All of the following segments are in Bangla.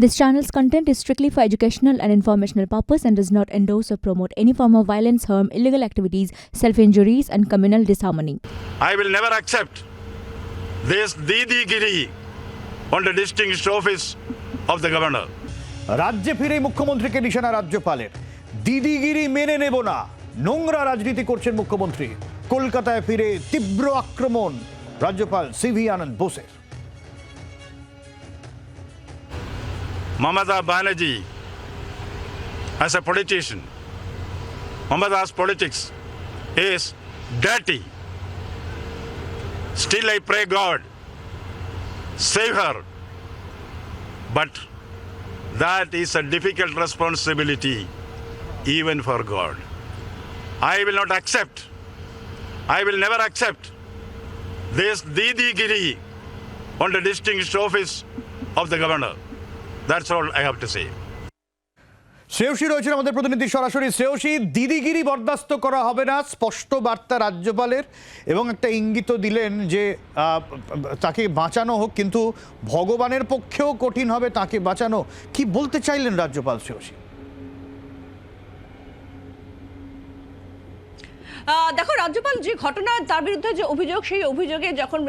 This channel's content is strictly for educational and informational purpose and does not endorse or promote any form of violence, harm, illegal activities, self-injuries and communal disharmony. I will never accept this Didi on the distinguished office of the governor. রাজ্যে ফিরে মুখ্যমন্ত্রীকে নিশানা রাজ্যপালের দিদিগিরি মেনে নেব না নোংরা রাজনীতি করছেন মুখ্যমন্ত্রী কলকাতায় ফিরে তীব্র আক্রমণ রাজ্যপাল সিভি আনন্দ বোসের Mamata Banerjee, as a politician, Mamata's politics is dirty. Still, I pray God, save her. But that is a difficult responsibility, even for God. I will not accept, I will never accept this Didi Giri on the distinguished office of the governor. That's all I have to say. Shreyasi রয়েছেন আমাদের প্রতিনিধি সরাসরি। শ্রেয়সী, দিদিগিরি বরদাস্ত করা হবে না, স্পষ্ট বার্তা রাজ্যপালের, এবং একটা ইঙ্গিত দিলেন যে তাকে বাঁচানো হোক, কিন্তু ভগবানের পক্ষেও কঠিন হবে তাকে বাঁচানো। কি বলতে চাইলেন রাজ্যপাল শ্রেয়সী? দেখো, রাজ্যপাল যে ঘটনা, তার বিরুদ্ধে যে অভিযোগ, সেই অভিযোগে যখন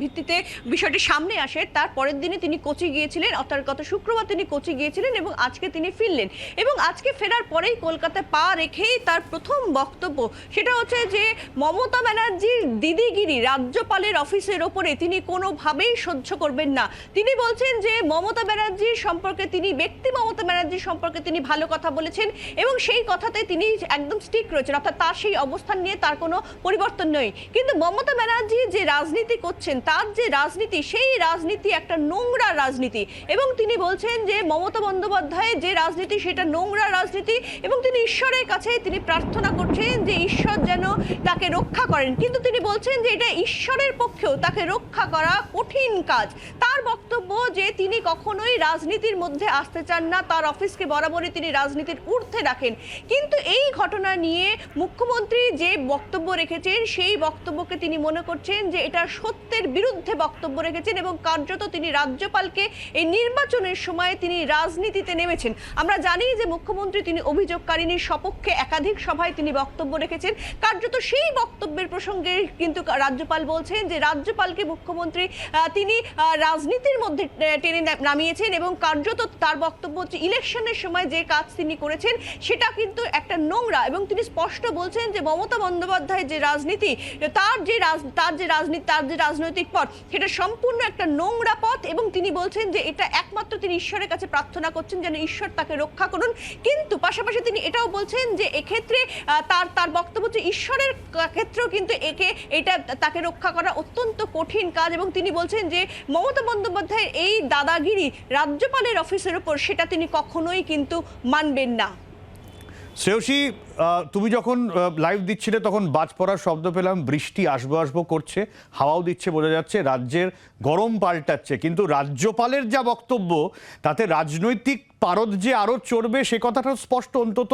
ভিত্তিতে বিষয়টি সামনে আসে, তার পরের দিনে তিনি কোচি গিয়েছিলেন। অর্থাৎ গত শুক্রবার তিনি কোচি গিয়েছিলেন এবং আজকে তিনি ফিরলেন। এবং আজকে ফেরার পরেই কলকাতায় পা রেখেই তার প্রথম বক্তব্য, সেটা হচ্ছে যে, মমতা ব্যানার্জির দিদিগিরি রাজ্যপালের অফিসের ওপরে তিনি কোনোভাবেই সহ্য করবেন না। তিনি বলছেন যে, মমতা ব্যানার্জির সম্পর্কে তিনি, ব্যক্তি মমতা ব্যানার্জির সম্পর্কে তিনি ভালো কথা বলেছেন এবং সেই কথাতে তিনি একদম স্টিক রয়েছেন। অর্থাৎ তার সেই অবস্থান নিয়ে তার কোনো পরিবর্তন নেই। কিন্তু মমতা ব্যানার্জি যে রাজনীতি করছেন, তার যে রাজনীতি, সেই রাজনীতি একটা নোংরা রাজনীতি। এবং তিনি বলছেন যে মমতা বন্দ্যোপাধ্যায়ের যে রাজনীতি, সেটা নোংরা রাজনীতি এবং তিনি ঈশ্বরের কাছে তিনি প্রার্থনা করছেন যে ঈশ্বর যেন তাকে রক্ষা করেন। কিন্তু তিনি বলছেন যে এটা ঈশ্বরের পক্ষেও তাকে রক্ষা করা কঠিন কাজ। তার বক্তব্য যে তিনি কখনোই রাজনীতির মধ্যে আসতে চান না, তার অফিসকে বরাবরই তিনি রাজনীতির ঊর্ধ্বে রাখেন। কিন্তু এই ঘটনা নিয়ে মুখ্যমন্ত্রী যে বক্তব্য রেখেছেন, সেই বক্তব্যকে তিনি মনে করছেন যে এটা সত্যের বিরুদ্ধে বক্তব্য রেখেছেন এবং কার্যত তিনি রাজ্যপালকে এই নির্বাচনের সময় তিনি রাজনীতিতে নেমেছেন। আমরা জানি যে মুখ্যমন্ত্রী তিনি অভিযোগকারিনীর সপক্ষে একাধিক সভায় তিনি বক্তব্য রেখেছেন। কার্যত সেই বক্তব্যের প্রসঙ্গে কিন্তু রাজ্যপাল বলছেন যে রাজ্যপালকে মুখ্যমন্ত্রী তিনি রাজনীতির মধ্যে টেনে নামিয়েছেন এবং কার্যত তার বক্তব্য হচ্ছে ইলেকশনের সময় যে কাজ তিনি করেছেন, সেটা কিন্তু একটা নোংরা এবং তিনি স্পষ্ট বলছেন যে মমতা বন্দ্যোপাধ্যায়ের যে রাজনীতি, তার যে তার যে রাজনীতি তার যে রাজনৈতিক পথ, সেটা সম্পূর্ণ একটা নোংরা পথ এবং তিনি বলছেন যে এটা একমাত্র তিনি ঈশ্বরের কাছে প্রার্থনা করছেন যেন ঈশ্বর তাকে রক্ষা করুন। কিন্তু পাশাপাশি তিনি এটাও বলছেন যে এক্ষেত্রে তার তার বক্তব্য হচ্ছে ঈশ্বরের ক্ষেত্রেও কিন্তু একে এটা তাকে রক্ষা করা অত্যন্ত কঠিন কাজ এবং তিনি বলছেন যে মমতা বন্দ্যোপাধ্যায়ের এই দাদাগিরি রাজ্যপালের অফিসের উপর সেটা তিনি কখনোই কিন্তু মানবেন না। শ্রেয়সী তুমি যখন লাইভ দিচ্ছিলে তখন বাজ পড়ার শব্দ পেলাম, বৃষ্টি আসব আসব করছে, হাওয়াও দিচ্ছে বোঝা যাচ্ছে, রাজ্যের গরম পাল্টাচ্ছে। কিন্তু রাজ্যপালের যা বক্তব্য, তাতে রাজনৈতিক পারদ যে আরও চড়বে, সে কথাটা স্পষ্ট অন্তত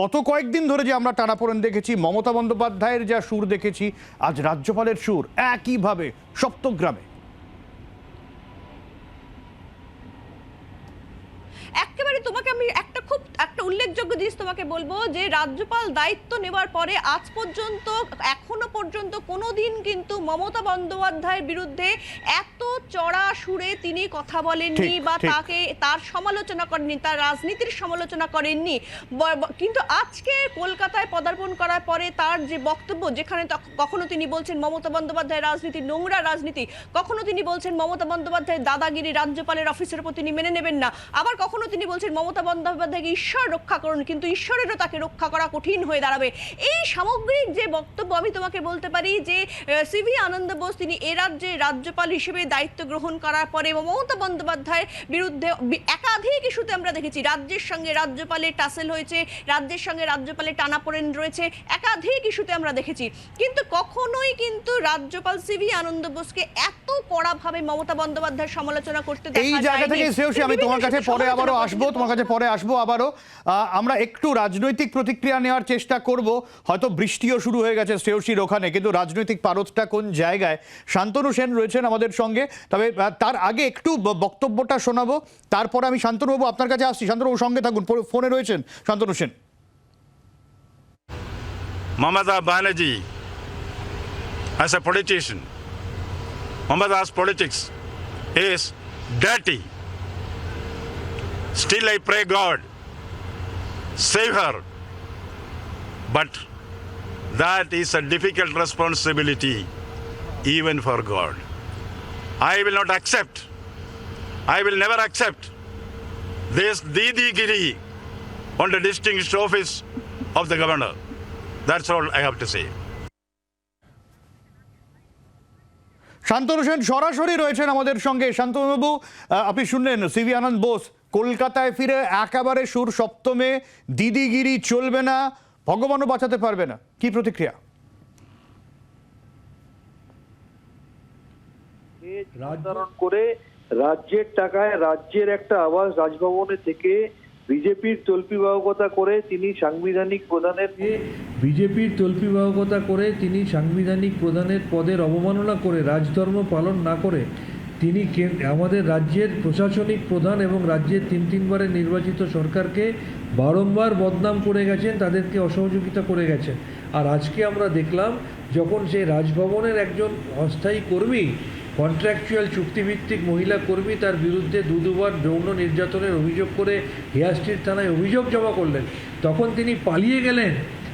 গত কয়েকদিন ধরে যে আমরা টানাপোড়েন দেখেছি, মমতা বন্দ্যোপাধ্যায়ের যা সুর দেখেছি, আজ রাজ্যপালের সুর একইভাবে সপ্তগ্রামে। একেবারে তোমাকে আমি একটা খুব, একটা উল্লেখযোগ্য জিনিস তোমাকে বলব যে রাজ্যপাল দায়িত্ব নেওয়ার পরে আজ পর্যন্ত এখনও পর্যন্ত কোনোদিন কিন্তু মমতা বন্দ্যোপাধ্যায়ের বিরুদ্ধে এত চড়া সুরে তিনি কথা বলেননি বা তাকে তার সমালোচনা করেননি তার রাজনীতির সমালোচনা করেননি। কিন্তু আজকে কলকাতায় পদার্পণ করার পরে তার যে বক্তব্য যেখানে কখনো তিনি বলছেন মমতা বন্দ্যোপাধ্যায়ের রাজনীতি নোংরা রাজনীতি কখনো তিনি বলছেন মমতা বন্দ্যোপাধ্যায়ের দাদাগিরি রাজ্যপালের অফিসের উপর তিনি মেনে নেবেন না আবার কখনো তিনি বলছেন মমতা বন্দ্যোপাধ্যায়কে ঈশ্বর রক্ষা করুন কিন্তু ঈশ্বরেরও তাকে রক্ষা করা কঠিন হয়ে দাঁড়াবে। এই সামগ্রিক যে বক্তব্য আমি তোমাকে বলতে পারি যে সিভি আনন্দ বোস তিনি এ রাজ্যে রাজ্যপাল হিসেবে দায়িত্ব গ্রহণ করার পরে মমতা বন্দ্যোপাধ্যায়ের বিরুদ্ধে একাধিক ইস্যুতে আমরা দেখেছি রাজ্যের সঙ্গে রাজ্যপালের টাসেল হয়েছে রাজ্যের সঙ্গে রাজ্যপালের টানাপোড়েন রয়েছে একাধিক ইস্যুতে আমরা দেখেছি। কিন্তু কখনোই কিন্তু রাজ্যপাল সিভি আনন্দ বোসকে এত কড়াভাবে মমতা বন্দ্যোপাধ্যায়ের সমালোচনা করতে এই জায়গা থেকে শ্রেয়সী আমি তোমার কাছে পরে আবারও আসব তোমার কাছে পরে আসব আবারও। আমরা একটু রাজনৈতিক প্রতিক্রিয়া নেওয়ার চেষ্টা করব। হয়তো বৃষ্টিও শুরু হয়ে গেছে শ্রেয়সীর ওখানে কিন্তু রাজনৈতিক পারদটা কোন জায়গায়? শান্তনু সেন রয়েছেন আমাদের সঙ্গে তবে তার আগে একটু বক্তব্যটা শোনাবো তারপরে আমি শান্তনুবাবু আপনার কাছে আসছি। শান্তনুবাবু সঙ্গে থাকুন ফোনে রয়েছেন Shantanu Sen. Mamata Banerjee, as a politician, Mamata's politics is dirty. Still, I pray God, save her. But that is a difficult responsibility, even for God. I will not accept, I will never accept this Didi Giri on the distinguished office of the governor. That's all I have to say. Shantanu Sen সরাসরি রয়েছেন আমাদের সঙ্গে শান্তনুবাবু আপনি শুনলেন সিভি আনন্দ বোস কলকাতায় ফিরে একেবারে সুর সপ্তমে দিদিগিরি চলবে না ভগবানও বাঁচাতে পারবে না। কি প্রতিক্রিয়া? নির্ধারণ করে রাজ্যের টাকায় রাজ্যের একটা আবাস রাজভবনে থেকে বিজেপির তল্পিবাহকতা করে তিনি সাংবিধানিক প্রধানের বিজেপির তল্পিবাহকতা করে তিনি সাংবিধানিক প্রধানের পদের অবমাননা করে রাজধর্ম পালন না করে তিনি আমাদের রাজ্যের প্রশাসনিক প্রধান এবং রাজ্যের তিন তিনবারের নির্বাচিত সরকারকে বারংবার বদনাম করে গেছেন, তাদেরকে অসহযোগিতা করে গেছেন। আর আজকে আমরা দেখলাম, যখন সেই রাজভবনের একজন অস্থায়ী কর্মী কন্ট্রাকচুয়াল চুক্তিভিত্তিক মহিলা কর্মী, তার বিরুদ্ধে দু দুবার যৌন নির্যাতনের অভিযোগ করে হেয়ার স্ট্রিট থানায় অভিযোগ জমা করলেন। তখন তিনি পালিয়ে গেলেন।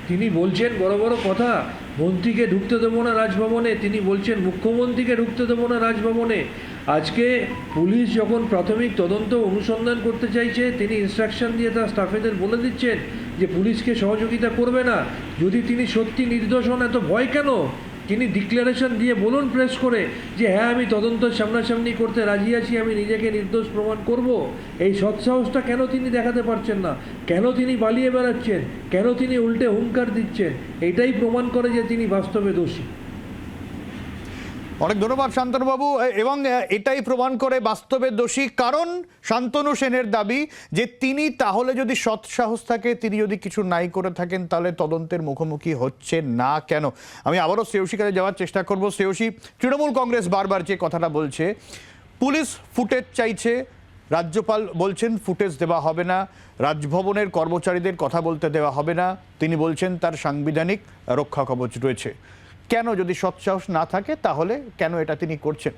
তিনি বলছেন, বড় বড় কথা মন্ত্রীকে ঢুকতে দেবো না রাজভবনে। তিনি বলছেন, মুখ্যমন্ত্রীকে ঢুকতে দেবো না রাজভবনে। আজকে পুলিশ যখন প্রাথমিক তদন্ত অনুসন্ধান করতে চাইছে, তিনি ইনস্ট্রাকশন দিয়ে তার স্টাফেদের বলে দিচ্ছেন যে, পুলিশকে সহযোগিতা করবে না। যদি তিনি সত্যি নির্দোষ হন, এত ভয় কেন? তিনি ডিক্লারেশন দিয়ে বলুন প্রেস করে যে হ্যাঁ আমি তদন্ত সামনাসামনি করতে রাজি আছি, আমি নিজেকে নির্দোষ প্রমাণ করব। এই সৎসাহসটা কেন তিনি দেখাতে পারছেন না? কেন তিনি পালিয়ে বেড়াচ্ছেন? কেন তিনি উল্টে হুঙ্কার দিচ্ছেন? এটাই প্রমাণ করে যে তিনি বাস্তবে দোষী। অনেক ধন্যবাদ শান্তনুবাবু। এবং এটাই প্রমাণ করে বাস্তবে দোষী কারণ শান্তনু সেনের দাবি যে তিনি তাহলে যদি সৎ সাহস থাকে, তিনি যদি কিছু নাই করে থাকেন, তাহলে তদন্তের মুখোমুখি হচ্ছে না কেন? আমি আবারও শ্রেয়সী কাছে যাওয়ার চেষ্টা করব। শ্রেয়সী, তৃণমূল কংগ্রেস বারবার যে কথাটা বলছে, পুলিশ ফুটেজ চাইছে, রাজ্যপাল বলছেন ফুটেজ দেওয়া হবে না, রাজভবনের কর্মচারীদের কথা বলতে দেওয়া হবে না, তিনি বলছেন তার সাংবিধানিক রক্ষা কবচ রয়েছে। কেন যদি সৎসাহস না থাকে, তাহলে কেন এটা তিনি করছেন?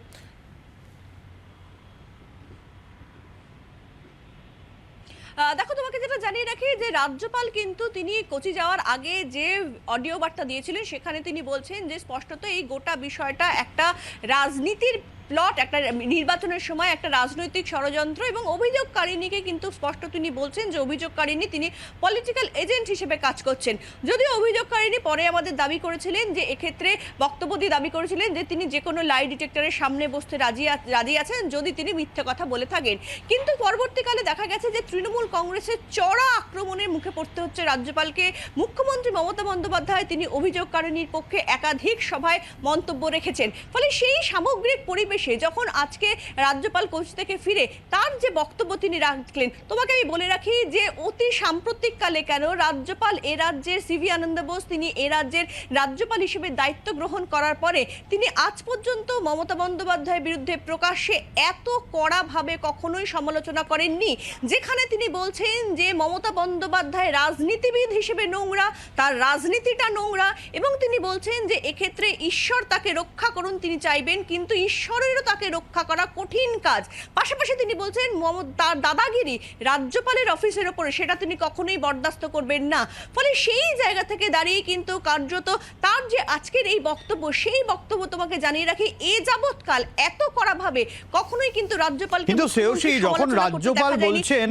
দেখো, তোমাকে যেটা জানিয়ে রাখি যে রাজ্যপাল কিন্তু তিনি কোচি যাওয়ার আগে যে অডিও বার্তা দিয়েছিলেন, সেখানে তিনি বলছেন যে স্পষ্টত এই গোটা বিষয়টা একটা রাজনীতির প্লট, একটা নির্বাচনের সময় একটা রাজনৈতিক ষড়যন্ত্র এবং অভিযোগকারিণীকে কিন্তু স্পষ্ট তিনি বলছেন যে অভিযোগকারিণী তিনি পলিটিক্যাল এজেন্ট হিসেবে কাজ করছেন। যদিও অভিযোগকারিণী পরে আমাদের দাবি করেছিলেন যে এক্ষেত্রে বক্তব্য দিয়ে দাবি করেছিলেন যে তিনি যে কোনো লাই ডিটেক্টরের সামনে বসতে রাজি রাজি আছেন যদি তিনি মিথ্যে কথা বলে থাকেন। কিন্তু পরবর্তীকালে দেখা গেছে যে তৃণমূল কংগ্রেসের চড়া আক্রমণের মুখে পড়তে হচ্ছে রাজ্যপালকে। মুখ্যমন্ত্রী মমতা বন্দ্যোপাধ্যায় তিনি অভিযোগকারিণীর পক্ষে একাধিক সভায় মন্তব্য রেখেছেন। ফলে সেই সামগ্রিক পরিবেশে যখন আজকে রাজ্যপাল কোচ থেকে ফিরে, তার যে বক্তব্য তিনি রাখলেন, তোমাকে আমি বলে রাখি যে অতি সাম্প্রতিককালে কেন রাজ্যপাল এ রাজ্যের সিভি আনন্দ বোস, তিনি এ রাজ্যের রাজ্যপাল হিসেবে দায়িত্ব গ্রহণ করার পরে, তিনি আজ পর্যন্ত মমতা বন্দ্যোপাধ্যায়ের বিরুদ্ধে প্রকাশ্যে এত কড়াভাবে কখনোই সমালোচনা করেননি, যেখানে তিনি বলছেন যে মমতা বন্দ্যোপাধ্যায় রাজনীতিবিদ হিসেবে নোংরা, তার রাজনীতিটা নোংরা, এবং তিনি বলছেন যে এক্ষেত্রে ঈশ্বর তাকে রক্ষা করুন তিনি চাইবেন, কিন্তু ঈশ্বরেরও তাকে রক্ষা করা কঠিন কাজ। পাশাপাশি তিনি বলছেন তার দাদাগিরি রাজ্যপালের অফিসের ওপরে সেটা তিনি কখনোই বরদাস্ত করবেন না। ফলে সেই জায়গা থেকে দাঁড়িয়ে কিন্তু কার্যত তার যে আজকের এই বক্তব্য সেই বক্তব্য তোমাকে জানিয়ে রাখি এ যাবৎকাল এত কড়াভাবে কখনোই কিন্তু রাজ্যপালকে কিন্তু মুখ্যমন্ত্রী শ্রেয়সী যখন রাজ্যপাল বলছেন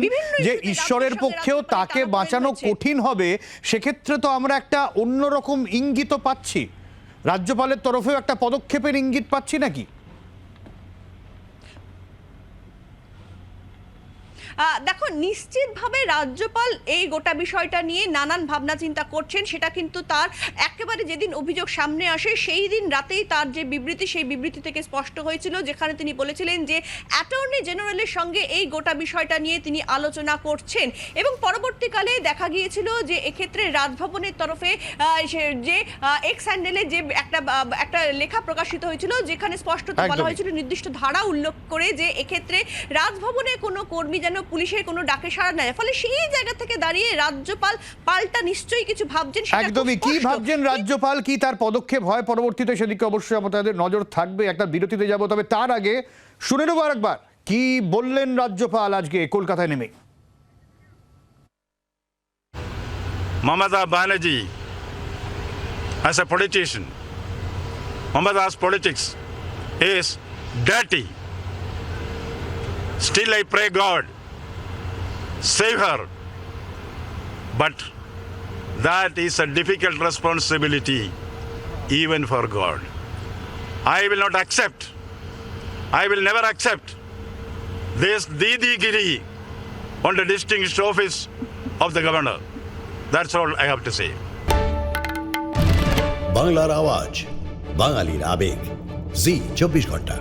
যে ঈশ্বরের পক্ষেও তাকে বাঁচানো কঠিন হবে সেক্ষেত্রে তো আমরা একটা অন্যরকম ইঙ্গিত পাচ্ছি। রাজ্যপালের তরফেও একটা পদক্ষেপের ইঙ্গিত পাচ্ছি নাকি? দেখো নিশ্চিতভাবে রাজ্যপাল এই গোটা বিষয়টা নিয়ে নানান ভাবনা চিন্তা করছেন সেটা কিন্তু তার একেবারে যেদিন অভিযোগ সামনে আসে সেই দিন রাতেই তার যে বিবৃতি সেই বিবৃতি থেকে স্পষ্ট হয়েছিল যেখানে তিনি বলেছিলেন যে অ্যাটর্নি জেনারেলের সঙ্গে এই গোটা বিষয়টা নিয়ে তিনি আলোচনা করছেন এবং পরবর্তীকালে দেখা গিয়েছিল যে এক্ষেত্রে রাজভবনের তরফে যে এক্স হ্যান্ডেলে যে একটা একটা লেখা প্রকাশিত হয়েছিল যেখানে স্পষ্টত বলা। হয়েছিল নির্দিষ্ট ধারা উল্লেখ করে যে এক্ষেত্রে রাজভবনে কোনো কর্মী যেন পুলিশের কোনো ডাকে সাড়া নেয় ফলে সেই জায়গা থেকে দাঁড়িয়ে রাজ্যপাল পাল্টা নিশ্চয়ই কিছু ভাবছেন একদমই। কি ভাবছেন রাজ্যপাল? কি তার পদক্ষেপ হয় পরবর্তীতে? সেদিকে অবশ্যই আমাদের নজর থাকবে। একটা বিরতিতে যাব। তবে তার আগে শুনে নেব আরেকবার। কি বললেন রাজ্যপাল আজকে কলকাতায় নেমে? Mamata Banerjee, as a politician, Mamata's politics is dirty. Still, I pray God, save her. But that is a difficult responsibility, even for God. I will not accept, I will never accept this Didi Giri on the distinguished office of the governor. That's all I have to say. বাংলার আওয়াজ বাঙালির আবেগ জি চব্বিশ ঘন্টা